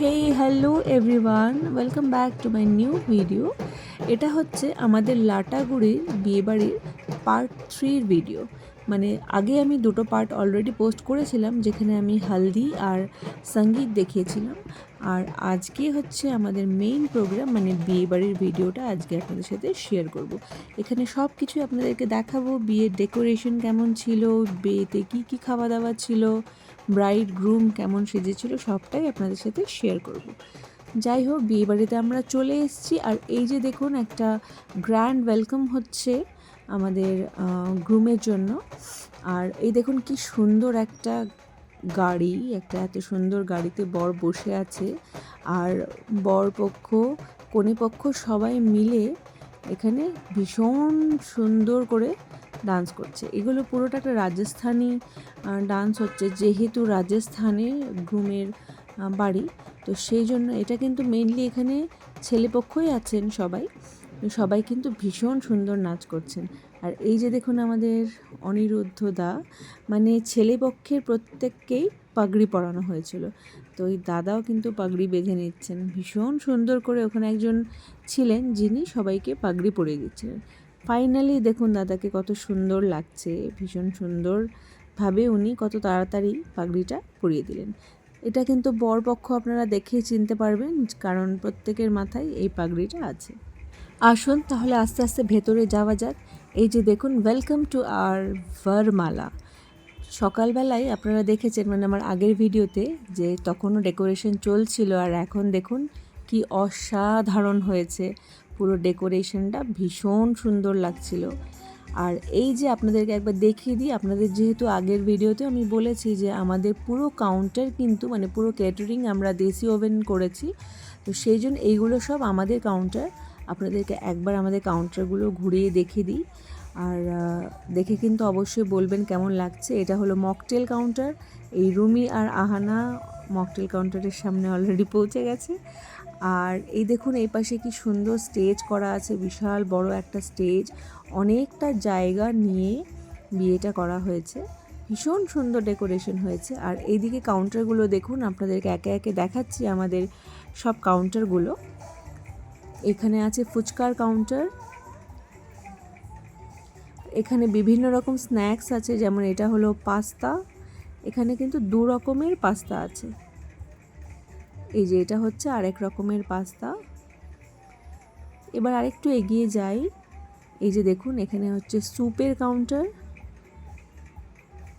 Hey hello everyone welcome back to my new video এটা হচ্ছে আমাদের লাটাগুড়ির বিয়েবাড়ির পার্ট থ্রির ভিডিও মানে আগে আমি দুটো পার্ট অলরেডি পোস্ট করেছিলাম, যেখানে আমি হালদি আর সংগীত দেখিয়েছিলাম। আর আজকে হচ্ছে আমাদের মেইন প্রোগ্রাম মানে বিয়েবাড়ির ভিডিওটা আজকে আপনাদের সাথে শেয়ার করব। এখানে সব কিছুই আপনাদেরকে দেখাবো, বিয়ের ডেকোরেশন কেমন ছিল, বিয়েতে কী কী খাওয়া দাওয়া ছিল ব্রাইড গ্রুম কেমন সেজেছিল সবটাই আপনাদের সাথে শেয়ার করব। যাই হোক বিয়েবাড়িতে আমরা চলে এসেছি। আর এই যে দেখুন, একটা গ্র্যান্ড ওয়েলকাম হচ্ছে আমাদের গ্রুমের জন্য। আর এই দেখুন, কি সুন্দর একটা গাড়ি, একটা এত সুন্দর গাড়িতে বর বসে আছে। আর বর পক্ষ, কনে পক্ষ সবাই মিলে এখানে ভীষণ সুন্দর করে ডান্স করছে। এগুলো পুরোটা একটা রাজস্থানি ডান্স হচ্ছে, যেহেতু রাজস্থানে গ্রুমের বাড়ি, তো সেই জন্য এটা কিন্তু মেইনলি এখানে ছেলেপক্ষই আছেন সবাই। সবাই কিন্তু ভীষণ সুন্দর নাচ করছেন। আর এই যে দেখুন আমাদের অনিরুদ্ধ দা মানে ছেলেপক্ষের প্রত্যেককেই পাগড়ি পরানো হয়েছিল। তো ওই দাদাও কিন্তু পাগড়ি বেঁধে নিচ্ছেন। ভীষণ সুন্দর করে ওখানে একজন ছিলেন যিনি সবাইকে পাগড়ি পরিয়ে দিচ্ছিলেন। ফাইনালি দেখুন দাদাকে কত সুন্দর লাগছে, ভীষণ সুন্দরভাবে উনি কত তাড়াতাড়ি পাগড়িটা পরিয়ে দিলেন। এটা কিন্তু বরপক্ষ আপনারা দেখেই চিনতে পারবেন, কারণ প্রত্যেকের মাথায় এই পাগড়িটা আছে। আসুন তাহলে আস্তে আস্তে ভেতরে যাওয়া যাক। এই যে দেখুন ওয়েলকাম টু আর ভারমালা সকালবেলায় আপনারা দেখেছেন মানে আমার আগের ভিডিওতে যে তখনও ডেকোরেশন চলছিল, আর এখন দেখুন কি অসাধারণ হয়েছে। পুরো ডেকোরেশনটা ভীষণ সুন্দর লাগছিল। আর এই যে আপনাদেরকে একবার দেখিয়ে দিই, আপনাদের যেহেতু আগের ভিডিওতে আমি বলেছি যে আমাদের পুরো কাউন্টার কিন্তু মানে পুরো ক্যাটারিং আমরা দেশি ওভেন করেছি, তো সেই জন্য এইগুলো সব আমাদের কাউন্টার আপনাদেরকে একবার আমাদের কাউন্টারগুলো ঘুরিয়ে দেখিয়ে দিই। আর দেখে কিন্তু অবশ্যই বলবেন কেমন লাগছে। এটা হলো মকটেল কাউন্টার এই রুমি আর আহানা মকটেল কাউন্টারের সামনে অলরেডি পৌঁছে গেছে। আর এই দেখুন, এই পাশে কি সুন্দর স্টেজ করা আছে, বিশাল বড় একটা স্টেজ। অনেকটা জায়গা নিয়ে বিয়েটা করা হয়েছে। ভীষণ সুন্দর ডেকোরেশন হয়েছে। আর এইদিকে কাউন্টারগুলো দেখুন, আপনাদেরকে একে একে দেখাচ্ছি আমাদের সব কাউন্টারগুলো এখানে আছে ফুচকার কাউন্টার এখানে বিভিন্ন রকম স্ন্যাক্স আছে, যেমন এটা হলো পাস্তা। এখানে কিন্তু দু রকমের পাস্তা আছে। এই যে এটা হচ্ছে আরেক রকমের পাস্তা। এবার আরেকটু এগিয়ে যাই। এই যে দেখুন, এখানে হচ্ছে স্যুপের কাউন্টার।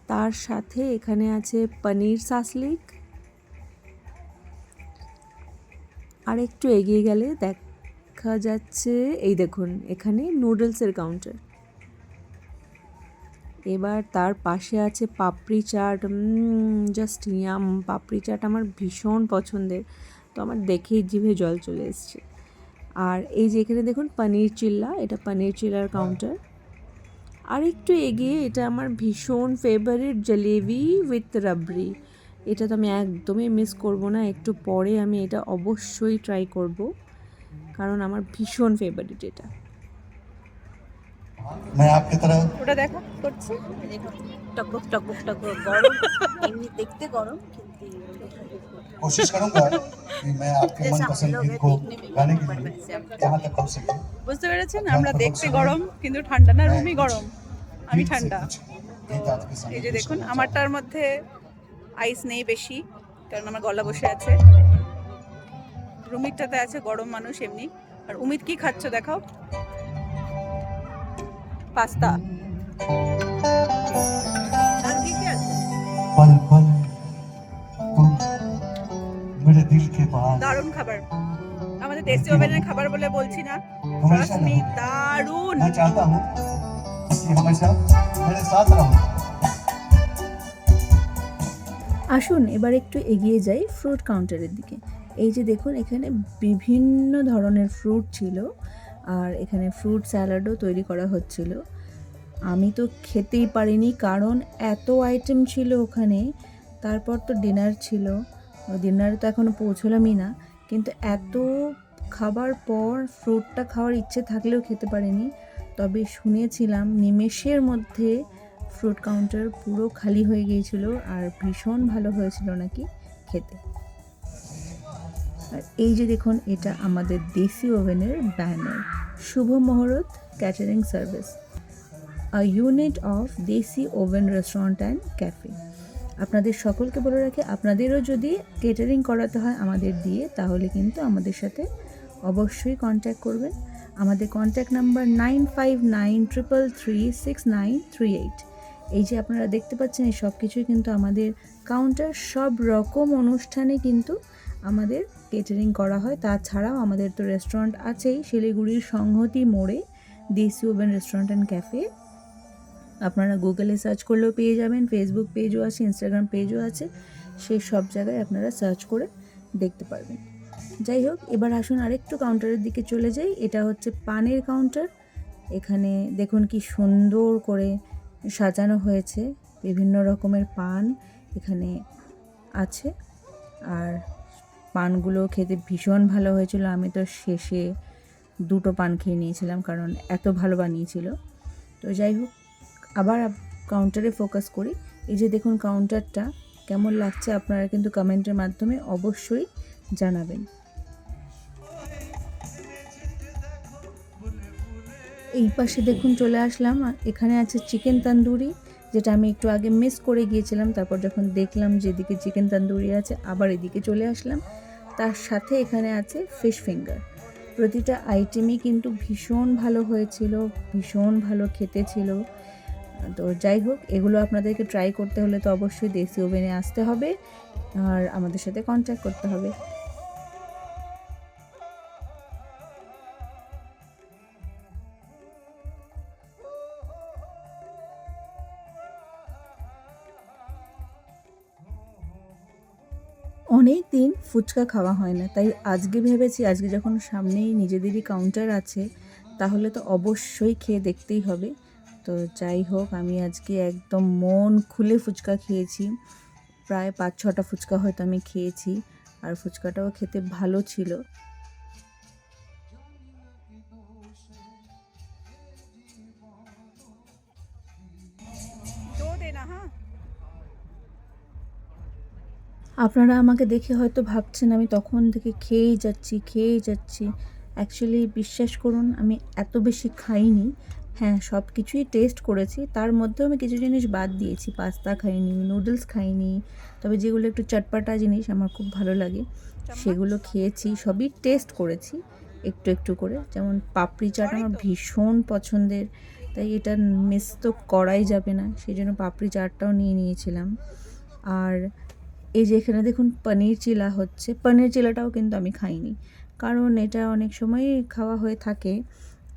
তার সাথে এখানে আছে পনির সাসলিক। আর একটু এগিয়ে গেলে দেখা যাচ্ছে, এই দেখুন, এখানে নুডলসের কাউন্টার। এবার তার পাশে আছে পাপড়ি চাট। জাস্ট ইয়াম পাপড়ি চাট আমার ভীষণ পছন্দের। তো আমার দেখেই জিভে জল চলে এসছে। আর এই যে এখানে দেখুন পনির চিল্লা এটা পনির চিল্লার কাউন্টার আর একটু এগিয়ে এটা আমার ভীষণ ফেভারিট জলেবি উইথ রাবড়ি এটা তো আমি একদমই মিস করব না। একটু পরে আমি এটা অবশ্যই ট্রাই করব। কারণ আমার ভীষণ ফেভারিট এটা। मैं आपकी तरह ওটা দেখো করছে টকবক টকবক টকবক গরম এমনি দেখতে গরম কিন্তু कोशिश करूंगा कि मैं आपके जैसा हम मनपसंद लोग गीत हैं को देखने में गाने के पर लिए वैसे हम जहाँ तक हो सके বুঝতে পেরেছেন আমরা দেখতে গরম কিন্তু ঠান্ডা না রুমই গরম আমি गीत से ঠান্ডা कुछ गीत आपके सामने এই যে पेश দেখুন करना আমারটার মধ্যে আইস নেই বেশি কারণ আমার গলা বসে আছে রুমিরটাতে আছে গরম মানুষ এমনি আর উমিত কি খাচ্ছ দেখাও পাস্তা। দারুণ খাবার। আমাদের দেশি ওভেনের খাবার বলে বলছি না। দারুণ। আসুন এবার একটু এগিয়ে যাই ফ্রুট কাউন্টারের দিকে। এই যে দেখুন এখানে বিভিন্ন ধরনের ফ্রুট ছিল। আর এখানে ফ্রুট স্যালাডও তৈরি করা হচ্ছিল। আমি তো খেতেই পারিনি কারণ এত আইটেম ছিল ওখানে। তারপর তো ডিনার ছিল। ডিনারে তো এখনও পৌঁছলামই না। কিন্তু এত খাবার পর ফ্রুটটা খাওয়ার ইচ্ছে থাকলেও খেতে পারিনি। তবে শুনেছিলাম নিমেষের মধ্যে ফ্রুট কাউন্টার পুরো খালি হয়ে গিয়েছিল আর ভীষণ ভালো হয়েছিল নাকি খেতে। আর এই যে দেখুন, এটা আমাদের দেশি ওভেনের banner Shubho Mahurat catering service a unit of Desi Oven restaurant and cafe আপনাদের সকলকে বলে রাখি, আপনাদেরও যদি কেটারিং করাতে হয় আমাদের দিয়ে, তাহলে কিন্তু আমাদের সাথে অবশ্যই কন্ট্যাক্ট করবেন। আমাদের contact number nine five nine triple three six nine three eight এই যে আপনারা দেখতে পাচ্ছেন, এই সব কিছুই কিন্তু আমাদের কাউন্টার সব রকম অনুষ্ঠানে কিন্তু আমাদের কেটারিং করা হয়। তাছাড়াও আমাদের তো রেস্টুরেন্ট আছেই। শিলিগুড়ির সংহতি মোড়ে দেশি ওভেন রেস্টুরেন্ট অ্যান্ড ক্যাফে আপনারা গুগলে সার্চ করলেও পেয়ে যাবেন। ফেসবুক পেজও আছে ইনস্টাগ্রাম পেজও আছে। সেই সব জায়গায় আপনারা সার্চ করে দেখতে পারবেন। যাই হোক, এবার আসুন আরেকটু কাউন্টারের দিকে চলে যাই। এটা হচ্ছে পানের কাউন্টার এখানে দেখুন কি সুন্দর করে সাজানো হয়েছে। বিভিন্ন রকমের পান এখানে আছে। আর পানগুলো খেতে ভীষণ ভালো হয়েছিল। আমি তো শেষে দুটো পান খেয়ে নিয়েছিলাম কারণ এত ভালো বানিয়েছিল। তো যাই হোক, আবার কাউন্টারে ফোকাস করি। এই যে দেখুন কাউন্টারটা কেমন লাগছে আপনারা কিন্তু কমেন্টের মাধ্যমে অবশ্যই জানাবেন। এই পাশে দেখুন চলে আসলাম। এখানে আছে চিকেন তন্দুরি যেটা আমি একটু আগে মিস করে গিয়েছিলাম। তারপর যখন দেখলাম যে এদিকে চিকেন তন্দুরি আছে, আবার এদিকে চলে আসলাম। তার সাথে এখানে আছে ফিশ ফিঙ্গার প্রতিটা আইটেমই কিন্তু ভীষণ ভালো হয়েছিল, ভীষণ ভালো খেতে ছিল। তো যাই হোক, এগুলো আপনাদেরকে ট্রাই করতে হলে তো অবশ্যই দেশি ওভেনে আসতে হবে আর আমাদের সাথে কন্ট্যাক্ট করতে হবে। ফুচকা খাওয়া হয় না। তাই আজকে ভেবেছি, আজকে যখন সামনেই নিজেদেরই কাউন্টার আছে, তাহলে তো অবশ্যই খেয়ে দেখতেই হবে। তো যাই হোক, আমি আজকে একদম মন খুলে ফুচকা খেয়েছি। প্রায় পাঁচ ছটা ফুচকা হয়তো আমি খেয়েছি। আর ফুচকাটাও খেতে ভালো ছিল। আপনারা আমাকে দেখে হয়তো ভাবছেন আমি তখন থেকে খেয়েই যাচ্ছি খেয়েই যাচ্ছি। অ্যাকচুয়ালি বিশ্বাস করুন আমি এত বেশি খাইনি। হ্যাঁ সব কিছুই টেস্ট করেছি। তার মধ্যেও আমি কিছু জিনিস বাদ দিয়েছি। পাস্তা খাইনি নুডলস খাইনি। তবে যেগুলো একটু চটপাটা জিনিস আমার খুব ভালো লাগে সেগুলো খেয়েছি। সবই টেস্ট করেছি একটু একটু করে। যেমন পাপড়ি চাট আমার ভীষণ পছন্দের তাই এটা মিস তো করাই যাবে না। সেই জন্য পাপড়ি চাটটাও নিয়ে নিয়েছিলাম। আর এই যে এখানে দেখুন পনির চিলা হচ্ছে। পনির চিলাটাও কিন্তু আমি খাইনি। কারণ এটা অনেক সময় খাওয়া হয়ে থাকে।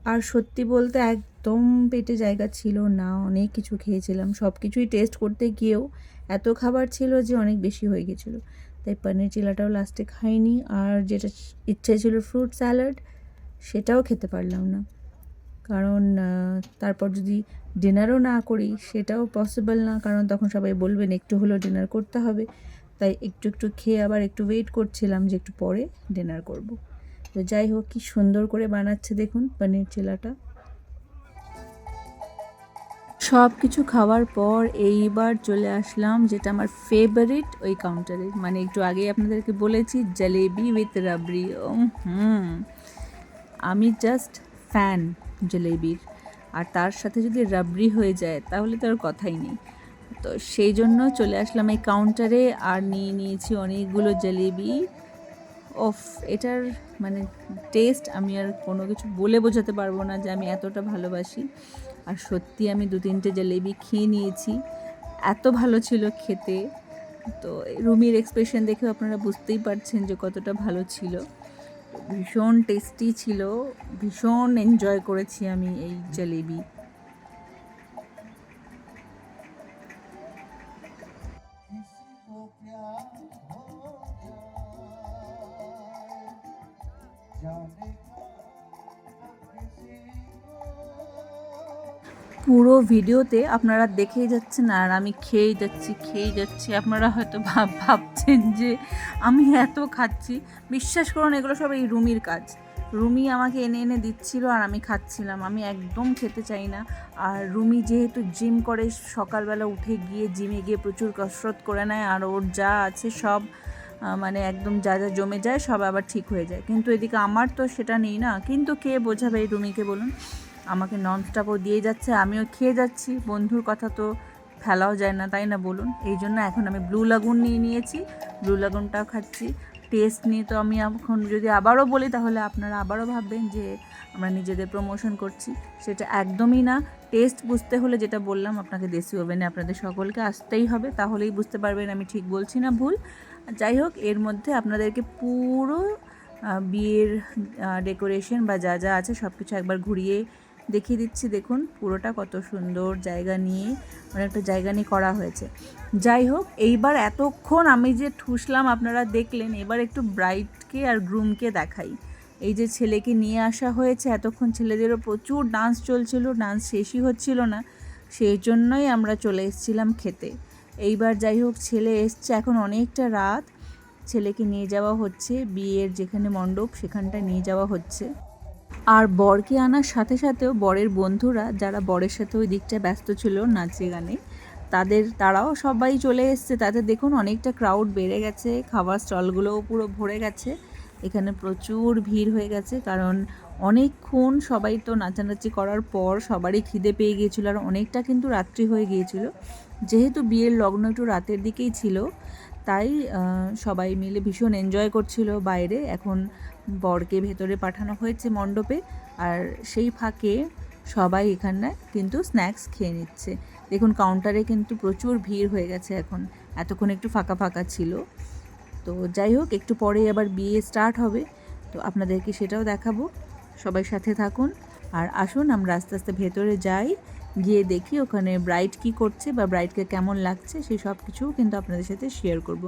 আর সত্যি বলতে একদম পেটে জায়গা ছিল না। অনেক কিছু খেয়েছিলাম। সব কিছুই টেস্ট করতে গিয়েও এত খাবার ছিল যে অনেক বেশি হয়ে গেছিল। তাই পনির চিলাটাও লাস্টে খাইনি। আর যেটা ইচ্ছে ছিল ফ্রুট স্যালাড সেটাও খেতে পারলাম না। কারণ তারপর যদি ডিনারও না করি, সেটাও পসিবল না। কারণ তখন সবাই বলবেন, একটু হলেও ডিনার করতে হবে। তাই একটু একটু খেয়ে আবার একটু ওয়েট করছিলাম যে একটু পরে ডিনার করব। তো যাই হোক, কি সুন্দর করে বানাচ্ছে দেখুন পনির চিলাটা। সব কিছু খাওয়ার পর এইবার চলে আসলাম যেটা আমার ফেভারিট ওই কাউন্টারে মানে একটু আগেই আপনাদেরকে বলেছি জলেবি উইথ রাবড়ি হুম। আমি জাস্ট ফ্যান জলেবির আর তার সাথে যদি রাবড়ি হয়ে যায়, তাহলে তো আর কথাই নেই। তো সেই জন্য চলে আসলাম এই কাউন্টারে আর নিয়ে নিয়েছি অনেকগুলো জলেবি ওফ, এটার মানে টেস্ট আমি আর কোনো কিছু বলে বোঝাতে পারব না যে আমি এতটা ভালোবাসি। আর সত্যি আমি দু তিনটে জলেবি খেয়ে নিয়েছি। এত ভালো ছিল খেতে। তো রুমির এক্সপ্রেশন দেখে আপনারা বুঝতেই পারছেন যে কতটা ভালো ছিল। ভীষণ টেস্টি ছিল। ভীষণ এনজয় করেছি আমি এই জলেবি পুরো ভিডিওতে আপনারা দেখেই যাচ্ছেন আর আমি খেয়েই যাচ্ছি খেয়েই যাচ্ছি। আপনারা হয়তো ভাব, ভাবছেন যে আমি এত খাচ্ছি। বিশ্বাস করুন, এগুলো সব এই রুমির কাজ। রুমি আমাকে এনে এনে দিচ্ছিল আর আমি খাচ্ছিলাম। আমি একদম খেতে চাই না। আর রুমি যেহেতু জিম করে, সকালবেলা উঠে গিয়ে জিমে গিয়ে প্রচুর কসরত করে নেয় আর ওর যা আছে সব মানে একদম যা যা জমে যায় সব আবার ঠিক হয়ে যায়। কিন্তু এদিকে আমার তো সেটা নেই না। কিন্তু কে বোঝাবে এই রুমিকে বলুন? আমাকে ননস্টপও দিয়ে যাচ্ছে, আমিও খেয়ে যাচ্ছি। বন্ধুর কথা তো ফেলাও যায় না, তাই না বলুন? এই জন্য এখন আমি ব্লু লাগুন নিয়ে নিয়েছি ব্লু লাগুনটাও খাচ্ছি। টেস্ট নিয়ে তো আমি এখন যদি আবারও বলি, তাহলে আপনারা আবারও ভাববেন যে আমরা নিজেদের প্রমোশন করছি। সেটা একদমই না। টেস্ট বুঝতে হলে যেটা বললাম, আপনাকে দেশি ওভেনে আপনাদের সকলকে আসতেই হবে, তাহলেই বুঝতে পারবেন আমি ঠিক বলছি না ভুল। যাই হোক, এর মধ্যে আপনাদেরকে পুরো বিয়ের ডেকোরেশন বা যা যা আছে সব কিছু একবার ঘুরিয়ে দেখিয়ে দিচ্ছি, দেখুন, পুরোটা কত সুন্দর জায়গা নিয়ে অনেকটা জায়গা নিয়ে করা হয়েছে। যাই হোক, এইবার এতক্ষণ আমি যে ঠুসলাম, আপনারা দেখলেন, এবার একটু ব্রাইডকে আর গ্রুমকে দেখাই। এই যে ছেলেকে নিয়ে আসা হয়েছে, এতক্ষণ ছেলেদেরও প্রচুর ডান্স চলছিল ডান্স শেষই হচ্ছিল না, সেই জন্যই আমরা চলে এসেছিলাম খেতে। এইবার যাই হোক, ছেলে এসছে, এখন অনেকটা রাত। ছেলেকে নিয়ে যাওয়া হচ্ছে, বিয়ের যেখানে মণ্ডপ, সেখানটায় নিয়ে যাওয়া হচ্ছে। আর বরকে আনার সাথে সাথেও বরের বন্ধুরা যারা বরের সাথে ওই দিকটায় ব্যস্ত ছিল নাচে গানে, তাদের, তারাও সবাই চলে এসছে। তাদের দেখুন অনেকটা ক্রাউড বেড়ে গেছে, খাবার স্টলগুলোও পুরো ভরে গেছে। এখানে প্রচুর ভিড় হয়ে গেছে কারণ অনেকক্ষণ সবাই তো নাচানাচি করার পর সবারই খিদে পেয়ে গিয়েছিল আর অনেকটা কিন্তু রাত্রি হয়ে গিয়েছিল। যেহেতু বিয়ের লগ্ন একটু রাতের দিকেই ছিল, তাই সবাই মিলে ভীষণ এনজয় করছিল বাইরে। এখন বরকে ভেতরে পাঠানো হয়েছে মণ্ডপে আর সেই ফাঁকে সবাই এখানে কিন্তু স্ন্যাক্স খেয়ে নিচ্ছে। দেখুন কাউন্টারে কিন্তু প্রচুর ভিড় হয়ে গেছে এখন। এতক্ষণ একটু ফাঁকা ফাঁকা ছিল। তো যাই হোক, একটু পরেই আবার বিয়ে স্টার্ট হবে। তো আপনাদেরকে সেটাও দেখাবো। সবাই সাথে থাকুন। আর আসুন, আমরা আস্তে আস্তে ভেতরে যাই। গিয়ে দেখি ওখানে ব্রাইড কি করছে বা ব্রাইডকে কেমন লাগছে, সেই সব কিছুও কিন্তু আপনাদের সাথে শেয়ার করব।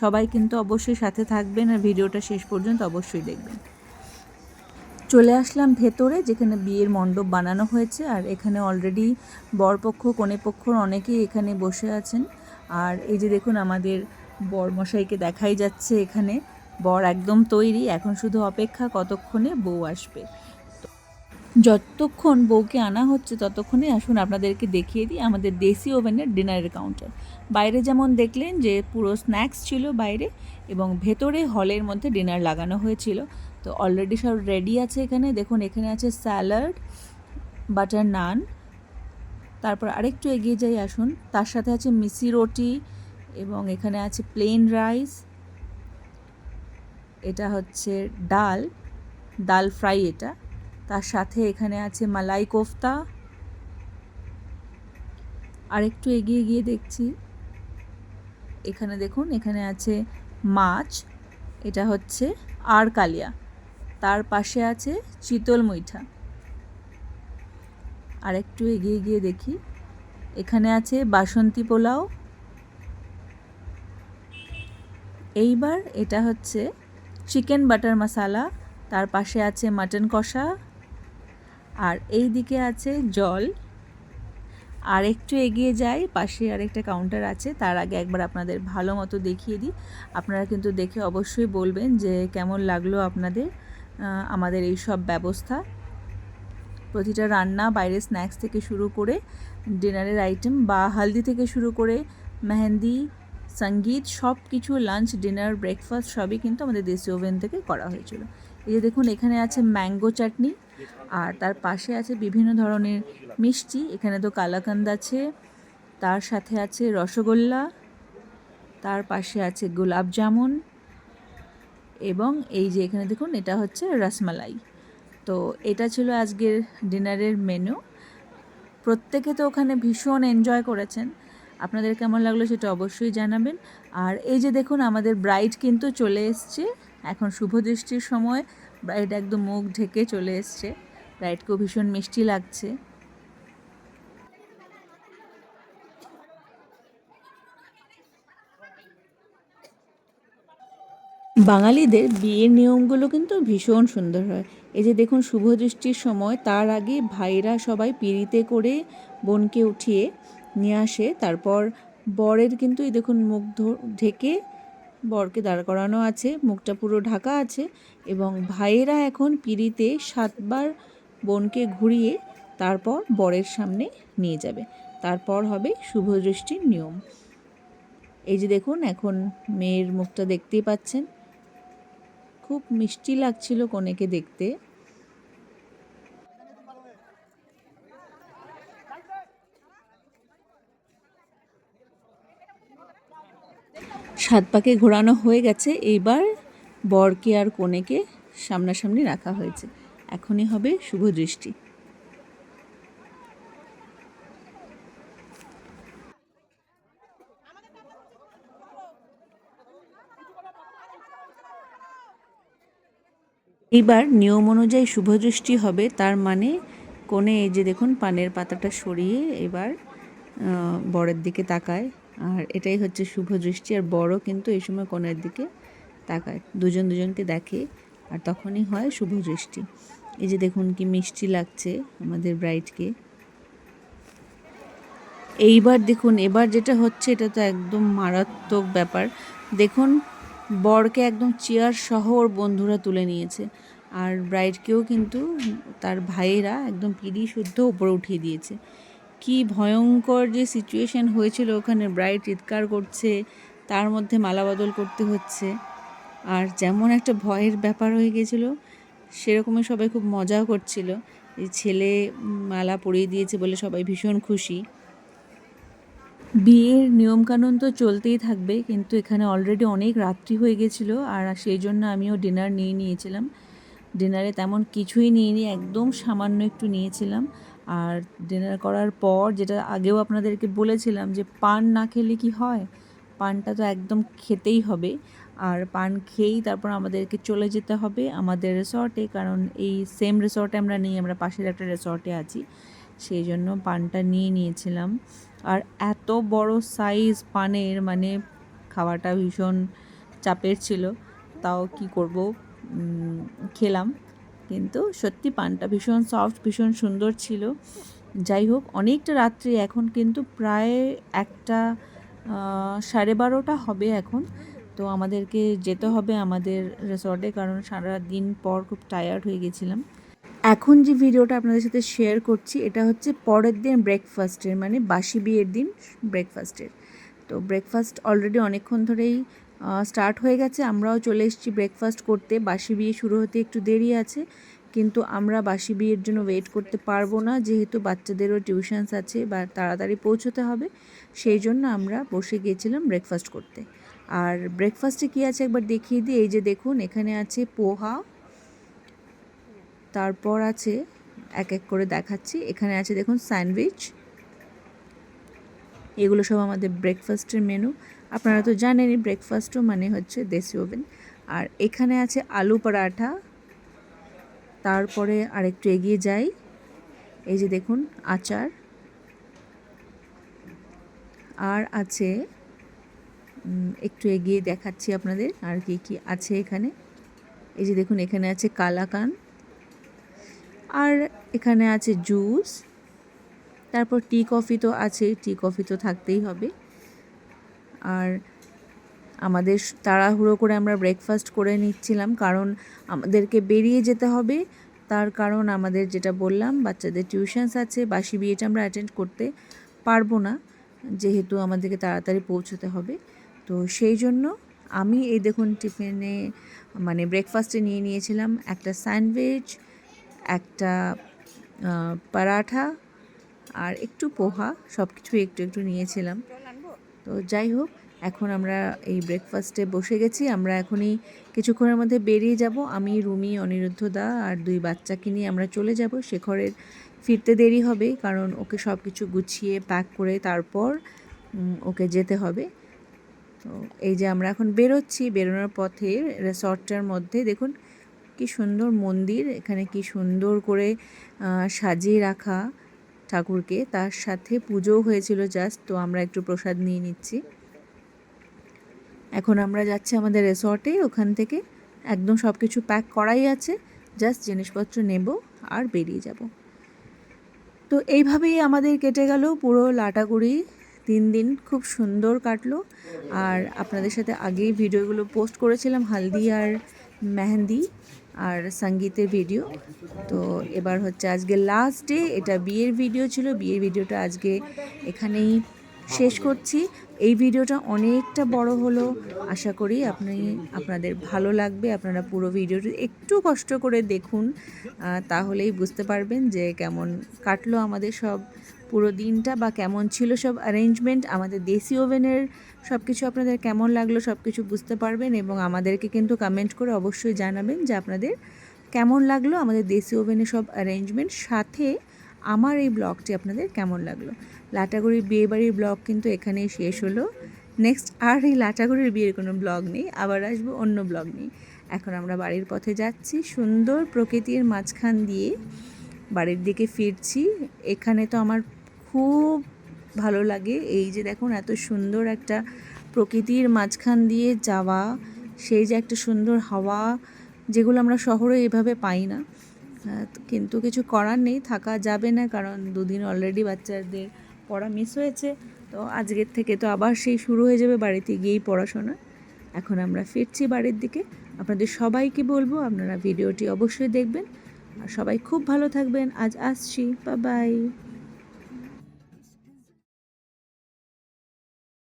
সবাই কিন্তু অবশ্যই সাথে থাকবেন আর ভিডিওটা শেষ পর্যন্ত অবশ্যই দেখবেন। চলে আসলাম ভেতরে, যেখানে বিয়ের মণ্ডপ বানানো হয়েছে আর এখানে অলরেডি বরপক্ষ কনেপক্ষ অনেকেই এখানে বসে আছেন। আর এই যে দেখুন আমাদের বরমশাইকে দেখাই যাচ্ছে এখানে। বর একদম তৈরি, এখন শুধু অপেক্ষা কতক্ষণে বউ আসবে। যতক্ষণ বউকে আনা হচ্ছে, ততক্ষণে আসুন আপনাদেরকে দেখিয়ে দিই আমাদের দেশি ওভেনের ডিনারের কাউন্টার। বাইরে যেমন দেখলেন যে পুরো স্ন্যাক্স ছিল বাইরে এবং ভেতরে হলের মধ্যে ডিনার লাগানো হয়েছিল। তো অলরেডি সব রেডি আছে এখানে। দেখুন, এখানে আছে স্যালাড, বাটার নান। তারপর আরেকটু এগিয়ে যাই, আসুন। তার সাথে আছে মিসি রুটি এবং এখানে আছে প্লেন রাইস এটা হচ্ছে ডাল ডাল ফ্রাই এটা। তার সাথে এখানে আছে মালাই কোফতা। আর একটু এগিয়ে গিয়ে দেখছি। এখানে দেখুন, এখানে আছে মাছ, এটা হচ্ছে আর কালিয়া। তার পাশে আছে চিতল মুইঠা আর একটু এগিয়ে গিয়ে দেখি। এখানে আছে বাসন্তী পোলাও। এইবার এটা হচ্ছে চিকেন বাটার মশালা। তার পাশে আছে মাটন কষা। আর এই দিকে আছে জল। আর একটু এগিয়ে যাই, পাশে আরেকটা কাউন্টার আছে, তার আগে একবার আপনাদের ভালো মতো দেখিয়ে দিই। আপনারা কিন্তু দেখে অবশ্যই বলবেন যে কেমন লাগল আপনাদের আমাদের এই সব ব্যবস্থা। প্রতিটা রান্না বাইরে স্ন্যাক্স থেকে শুরু করে ডিনারের আইটেম বা হালদি থেকে শুরু করে মেহেন্দি, সংগীত সব কিছু লাঞ্চ ডিনার ব্রেকফাস্ট সবই কিন্তু আমাদের দেশি ওভেন থেকে করা হয়েছিল। এই যে দেখুন, এখানে আছে ম্যাঙ্গো চাটনি আর তার পাশে আছে বিভিন্ন ধরনের মিষ্টি। এখানে তো কালাকান্দ আছে, তার সাথে আছে রসগোল্লা, তার পাশে আছে গোলাপ জামুন এবং এই যে এখানে দেখুন, এটা হচ্ছে রসমালাই। তো এটা ছিল আজকের ডিনারের মেনু। প্রত্যেকে তো ওখানে ভীষণ এনজয় করেছেন। আপনাদের কেমন লাগল সেটা অবশ্যই জানাবেন। আর এই যে দেখুন, আমাদের ব্রাইড কিন্তু চলে এসছে। এখন শুভ দৃষ্টির সময়। ব্রাইড একদম মুখ ঢেকে চলে এসছে। ব্রাইডকেও ভীষণ মিষ্টি লাগছে। বাঙালিদের বিয়ের নিয়মগুলো কিন্তু ভীষণ সুন্দর হয়। এই যে দেখুন, শুভ দৃষ্টির সময়, তার আগে ভাইরা সবাই পিড়িতে করে বোনকে উঠিয়ে নিয়ে আসে। তারপর বরের কিন্তু এই দেখুন মুখ ঢেকে বরকে দাঁড় করানো আছে, মুখটা পুরো ঢাকা আছে এবং ভাইয়েরা এখন পিড়িতে সাতবার বোনকে ঘুরিয়ে তারপর বরের সামনে নিয়ে যাবে। তারপর হবে শুভ দৃষ্টির নিয়ম। এই যে দেখুন, এখন মেয়ের মুখটা দেখতেই পাচ্ছেন। খুব মিষ্টি লাগছিল কনেকে দেখতে। সাত পাকে ঘোরানো হয়ে গেছে। এইবার বরকে আর কনেকে সামনাসামনি রাখা হয়েছে। এখনই হবে শুভ দৃষ্টি। এইবার নিয়ম অনুযায়ী শুভদৃষ্টি হবে, তার মানে কোণে এই যে দেখুন, পানের পাতাটা সরিয়ে এবার বরের দিকে তাকায়। আর এটাই হচ্ছে শুভ দৃষ্টি আর বড় কিন্তু এই সময় কোণের দিকে তাকায়। দুজন দুজনকে দেখে আর তখনই হয় শুভ দৃষ্টি। এই যে দেখুন কি মিষ্টি লাগছে আমাদের ব্রাইডকে এইবার দেখুন, এবার যেটা হচ্ছে এটা তো একদম মারাত্মক ব্যাপার। দেখুন, বরকে একদম চেয়ার সহ ওর বন্ধুরা তুলে নিয়েছে। আর ব্রাইডকেও কিন্তু তার ভাইয়েরা একদম পিড়ি শুদ্ধ উপরে উঠিয়ে দিয়েছে। কি ভয়ঙ্কর যে সিচুয়েশন হয়েছিল ওখানে ব্রাইড চিৎকার করছে, তার মধ্যে মালা বদল করতে হচ্ছে। আর যেমন একটা ভয়ের ব্যাপার হয়ে গেছিল, সেরকমই সবাই খুব মজা করছিল। এই ছেলে মালা পরিয়ে দিয়েছে বলে সবাই ভীষণ খুশি। বিয়ের নিয়মকানুন তো চলতেই থাকবে, কিন্তু এখানে অলরেডি অনেক রাত্রি হয়ে গেছিল আর সেই জন্য আমিও ডিনার নিয়ে নিয়েছিলাম। ডিনারে তেমন কিছুই নিইনি, একদম সামান্য একটু নিয়েছিলাম। আর ডিনার করার পর যেটা আগেও আপনাদেরকে বলেছিলাম যে পান না খেলে কি হয়? পানটা তো একদম খেতেই হবে। আর পান খেয়েই তারপর আমাদেরকে চলে যেতে হবে আমাদের রিসর্টে কারণ এই সেম রিসর্টে আমরা নেই, আমরা পাশের একটা রিসর্টে আছি। সেই জন্য পানটা নিয়ে নিয়েছিলাম। আর এত বড় সাইজ পানের মানে খাওয়াটা ভীষণ চাপের ছিল। তাও কি করব? খেলাম। কিন্তু সত্যি পানটা ভীষণ সফট ভীষণ সুন্দর ছিল। যাই হোক অনেকটা রাত্রি এখন কিন্তু প্রায় একটা সাড়ে বারোটা হবে এখন। তো আমাদেরকে যেতে হবে আমাদের রিসর্টে কারণ সারা দিন পর খুব টায়ার্ড হয়ে গেছিলাম। এখন যে ভিডিওটা আপনাদের সাথে শেয়ার করছি, এটা হচ্ছে পরের দিন ব্রেকফাস্টের মানে বাসি বিয়ের দিন ব্রেকফাস্টের তো ব্রেকফাস্ট অলরেডি অনেকক্ষণ ধরেই স্টার্ট হয়ে গেছে। আমরাও চলে এসেছি ব্রেকফাস্ট করতে। বাসি বিয়ে শুরু হতে একটু দেরি আছে, কিন্তু আমরা বাসি বিয়ের জন্য ওয়েট করতে পারব না। যেহেতু বাচ্চাদেরও টিউশনস আছে বা তাড়াতাড়ি পৌঁছতে হবে, সেই জন্য আমরা বসে গিয়েছিলাম ব্রেকফাস্ট করতে। আর ব্রেকফাস্টে কী আছে একবার দেখিয়ে দিই। এই যে দেখুন, এখানে আছে পোহা। তারপর আছে, এক এক করে দেখাচ্ছি। এখানে আছে দেখুন স্যান্ডউইচ এগুলো সব আমাদের ব্রেকফাস্টের মেনু আপনারা তো জানেনই ব্রেকফাস্টও মানে হচ্ছে দেশি ওভেন আর এখানে আছে আলু পরাঠা। তারপরে আরেকটু এগিয়ে যাই। এই যে দেখুন, আচার। আর আছে একটু এগিয়ে দেখাচ্ছি আপনাদের আর কি কি আছে এখানে। এই যে দেখুন, এখানে আছে কালাকান। আর এখানে আছে জুস। তারপর টি কফি তো আছেই টি কফি তো থাকতেই হবে। আর আমাদের তাড়াহুড়ো করে আমরা ব্রেকফাস্ট করে নিচ্ছিলাম কারণ আমাদেরকে বেরিয়ে যেতে হবে। তার কারণ আমাদের যেটা বললাম, বাচ্চাদের টিউশনস আছে, বাসি বিয়েটা আমরা অ্যাটেন্ড করতে পারব না, যেহেতু আমাদেরকে তাড়াতাড়ি পৌঁছতে হবে। তো সেই জন্য আমি এই দেখুন টিফিনে মানে ব্রেকফাস্টে নিয়ে নিয়েছিলাম একটা স্যান্ডউইচ, একটা পরাঠা আর একটু পোহা সব কিছু একটু একটু নিয়েছিলাম। তো যাই হোক, এখন আমরা এই ব্রেকফাস্টে বসে গেছি। আমরা এখনই কিছুক্ষণের মধ্যে বেরিয়ে যাব। আমি, রুমি, অনিরুদ্ধ দা আর দুই বাচ্চাকে নিয়ে আমরা চলে যাব। শেখরের ফিরতে দেরি হবে কারণ ওকে সব কিছু গুছিয়ে প্যাক করে তারপর ওকে যেতে হবে। তো এই যে আমরা এখন বেরোচ্ছি, বেরোনোর পথে রিসর্টটার মধ্যে। দেখুন, কি সুন্দর মন্দির। এখানে কি সুন্দর করে সাজিয়ে রাখা। ঠাকুরকে, তার সাথে পুজোও হয়েছিল জাস্ট তো আমরা একটু প্রসাদ নিয়ে নিচ্ছি। এখন আমরা যাচ্ছি আমাদের রিসর্টে ওখান থেকে একদম সব কিছু প্যাক করাই আছে জাস্ট জিনিসপত্র নেব আর বেরিয়ে যাব। তো এইভাবেই আমাদের কেটে গেল পুরো লাটাগুড়ি। তিন দিন খুব সুন্দর কাটলো। আর আপনাদের সাথে আগেই ভিডিওগুলো পোস্ট করেছিলাম, হালদি আর মেহেন্দি। আর সঙ্গীতের ভিডিও। তো এবার হচ্ছে আজকে লাস্ট ডে এটা বিয়ের ভিডিও ছিল। বিয়ের ভিডিওটা আজকে এখানেই শেষ করছি। এই ভিডিওটা অনেকটা বড় হলো। আশা করি আপনি, আপনাদের ভালো লাগবে। আপনারা পুরো ভিডিওটি একটু কষ্ট করে দেখুন তাহলেই বুঝতে পারবেন যে কেমন কাটলো আমাদের সব পুরো দিনটা বা কেমন ছিল সব অ্যারেঞ্জমেন্ট আমাদের দেশি ওভেনের সব কিছু আপনাদের কেমন লাগল সব কিছু বুঝতে পারবেন এবং আমাদেরকে কিন্তু কমেন্ট করে অবশ্যই জানাবেন যে আপনাদের কেমন লাগল, আমাদের দেশি ওভেনে সব অ্যারেঞ্জমেন্ট সাথে আমার এই ব্লগটি আপনাদের কেমন লাগল। লাটাগুড়ির বিয়েবাড়ির ব্লগ কিন্তু এখানেই শেষ হলো। নেক্সট আর এই লাটাগুড়ির বিয়ের কোনো ব্লগ নেই, আবার আসব অন্য ব্লগ নেই এখন আমরা বাড়ির পথে যাচ্ছি, সুন্দর প্রকৃতির মাঝখান দিয়ে বাড়ির দিকে ফিরছি। এখানে তো আমার খুব ভালো লাগে। এই যে দেখুন, এত সুন্দর একটা প্রকৃতির মাঝখান দিয়ে যাওয়া, সেই যে একটা সুন্দর হাওয়া, যেগুলো আমরা শহরে এভাবে পাই না। কিন্তু কিছু করার নেই, থাকা যাবে না, কারণ দুদিন অলরেডি বাচ্চাদের পড়া মিস হয়েছে। তো আজকের থেকে তো আবার সেই শুরু হয়ে যাবে বাড়িতে গিয়েই পড়াশোনা। এখন আমরা ফিরছি বাড়ির দিকে। আপনাদের সবাইকে বলব, আপনারা ভিডিওটি অবশ্যই দেখবেন। আর সবাই খুব ভালো থাকবেন। আজ আসছি। বা বাই